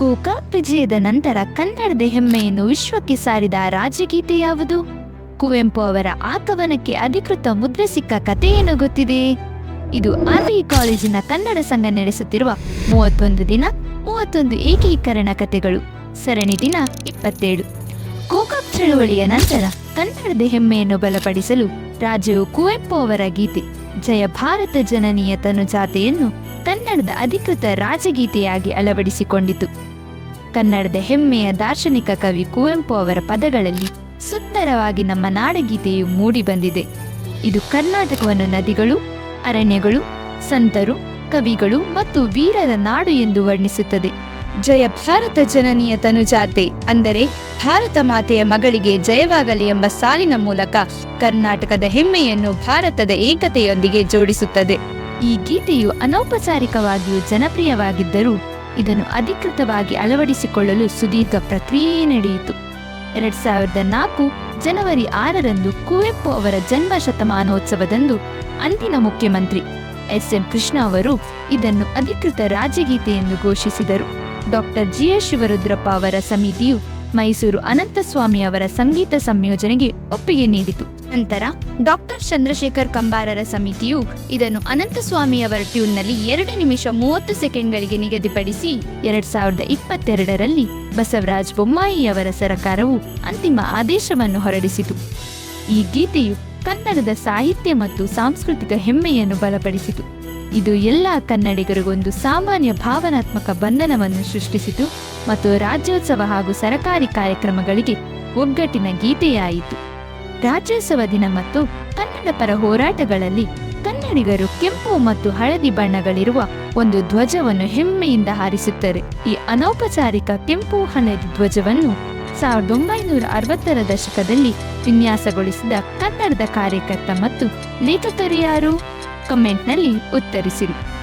ಗೋಕಾಕ್ ವಿಜಯದ ನಂತರ ಕನ್ನಡದ ಹೆಮ್ಮೆಯನ್ನು ವಿಶ್ವಕ್ಕೆ ಸಾರಿದ ರಾಜಗೀತೆ ಯಾವುದು? ಕುವೆಂಪು ಅವರ ಆ ಕವನಕ್ಕೆ ಅಧಿಕೃತ ಮುದ್ರೆ ಸಿಕ್ಕ ಏನು ಗೊತ್ತಿದೆ? ಇದು ಆರ್ವಿ ಕಾಲೇಜಿನ ಕನ್ನಡ ಸಂಘ ನಡೆಸುತ್ತಿರುವ ಮೂವತ್ತೊಂದು ದಿನ, ಮೂವತ್ತೊಂದು ಏಕೀಕರಣ ಕಥೆಗಳು ಸರಣಿ ದಿನ ಇಪ್ಪತ್ತೇಳು. ಗೋಕಾಕ್ ಚಳುವಳಿಯ ನಂತರ ಕನ್ನಡದ ಹೆಮ್ಮೆಯನ್ನು ಬಲಪಡಿಸಲು ರಾಜ್ಯವು ಕುವೆಂಪು ಅವರ ಗೀತೆ, ಜಯ ಭಾರತ ಜನನಿಯ ತನುಜಾತೆಯನ್ನು ಕನ್ನಡದ ಅಧಿಕೃತ ರಾಜಗೀತೆಯಾಗಿ ಅಳವಡಿಸಿಕೊಂಡಿತು. ಕನ್ನಡದ ಹೆಮ್ಮೆಯ ದಾರ್ಶನಿಕ ಕವಿ ಕುವೆಂಪು ಅವರ ಪದಗಳಲ್ಲಿ ಸುಂದರವಾಗಿ ನಮ್ಮ ನಾಡಗೀತೆಯು ಮೂಡಿಬಂದಿದೆ ಇದು ಕರ್ನಾಟಕವನ್ನು ನದಿಗಳು, ಅರಣ್ಯಗಳು, ಸಂತರು, ಕವಿಗಳು ಮತ್ತು ವೀರರ ನಾಡು ಎಂದು ವರ್ಣಿಸುತ್ತದೆ. ಜಯ ಭಾರತ ಜನನಿಯ ತನುಜಾತೆ ಅಂದರೆ ಭಾರತ ಮಾತೆಯ ಮಗಳಿಗೆ ಜಯವಾಗಲಿ ಎಂಬ ಸಾಲಿನ ಮೂಲಕ ಕರ್ನಾಟಕದ ಹೆಮ್ಮೆಯನ್ನು ಭಾರತದ ಏಕತೆಯೊಂದಿಗೆ ಜೋಡಿಸುತ್ತದೆ. ಈ ಗೀತೆಯು ಅನೌಪಚಾರಿಕವಾಗಿಯೂ ಜನಪ್ರಿಯವಾಗಿದ್ದರೂ ಇದನ್ನು ಅಧಿಕೃತವಾಗಿ ಅಳವಡಿಸಿಕೊಳ್ಳಲು ಸುದೀರ್ಘ ಪ್ರಕ್ರಿಯೆ ನಡೆಯಿತು. ಎರಡ್ ಸಾವಿರದ ನಾಲ್ಕು ಜನವರಿ ಆರರಂದು ಕುವೆಂಪು ಅವರ ಜನ್ಮ ಶತಮಾನೋತ್ಸವದಂದು ಅಂದಿನ ಮುಖ್ಯಮಂತ್ರಿ ಎಸ್ ಎಂ ಕೃಷ್ಣ ಅವರು ಇದನ್ನು ಅಧಿಕೃತ ರಾಜ್ಯಗೀತೆ ಎಂದು ಘೋಷಿಸಿದರು. ಡಾಕ್ಟರ್ ಜಿ ಎಸ್ ಶಿವರುದ್ರಪ್ಪ ಅವರ ಸಮಿತಿಯು ಮೈಸೂರು ಅನಂತಸ್ವಾಮಿ ಅವರ ಸಂಗೀತ ಸಂಯೋಜನೆಗೆ ಒಪ್ಪಿಗೆ ನೀಡಿತು. ನಂತರ ಡಾಕ್ಟರ್ ಚಂದ್ರಶೇಖರ್ ಕಂಬಾರರ ಸಮಿತಿಯು ಇದನ್ನು ಅನಂತಸ್ವಾಮಿ ಅವರ ಟ್ಯೂನ್ನಲ್ಲಿ ಎರಡು ನಿಮಿಷ ಮೂವತ್ತು ಸೆಕೆಂಡ್ಗಳಿಗೆ ನಿಗದಿಪಡಿಸಿ ಎರಡ್ ಸಾವಿರದ ಇಪ್ಪತ್ತೆರಡರಲ್ಲಿ ಬಸವರಾಜ ಬೊಮ್ಮಾಯಿ ಅವರ ಸರಕಾರವು ಅಂತಿಮ ಆದೇಶವನ್ನು ಹೊರಡಿಸಿತು. ಈ ಗೀತೆಯು ಕನ್ನಡದ ಸಾಹಿತ್ಯ ಮತ್ತು ಸಾಂಸ್ಕೃತಿಕ ಹೆಮ್ಮೆಯನ್ನು ಬಲಪಡಿಸಿತು. ಇದು ಎಲ್ಲ ಕನ್ನಡಿಗರಿಗೊಂದು ಸಾಮಾನ್ಯ ಭಾವನಾತ್ಮಕ ಬಂಧನವನ್ನು ಸೃಷ್ಟಿಸಿತು ಮತ್ತು ರಾಜ್ಯೋತ್ಸವ ಹಾಗೂ ಸರಕಾರಿ ಕಾರ್ಯಕ್ರಮಗಳಿಗೆ ಒಗ್ಗಟ್ಟಿನ ಗೀತೆಯಾಯಿತು. ರಾಜ್ಯೋತ್ಸವ ದಿನ ಮತ್ತು ಕನ್ನಡ ಪರ ಹೋರಾಟಗಳಲ್ಲಿ ಕನ್ನಡಿಗರು ಕೆಂಪು ಮತ್ತು ಹಳದಿ ಬಣ್ಣಗಳಿರುವ ಒಂದು ಧ್ವಜವನ್ನು ಹೆಮ್ಮೆಯಿಂದ ಹಾರಿಸುತ್ತಾರೆ. ಈ ಅನೌಪಚಾರಿಕ ಕೆಂಪು ಹಳದಿ ಧ್ವಜವನ್ನು ಸಾವಿರದ ಒಂಬೈನೂರ ಅರವತ್ತರ ದಶಕದಲ್ಲಿ ವಿನ್ಯಾಸಗೊಳಿಸಿದ ಕನ್ನಡದ ಕಾರ್ಯಕರ್ತ ಮತ್ತು ಲೇಖಕರು ಯಾರು? ಕಮೆಂಟ್ನಲ್ಲಿ ಉತ್ತರಿಸಿರಿ.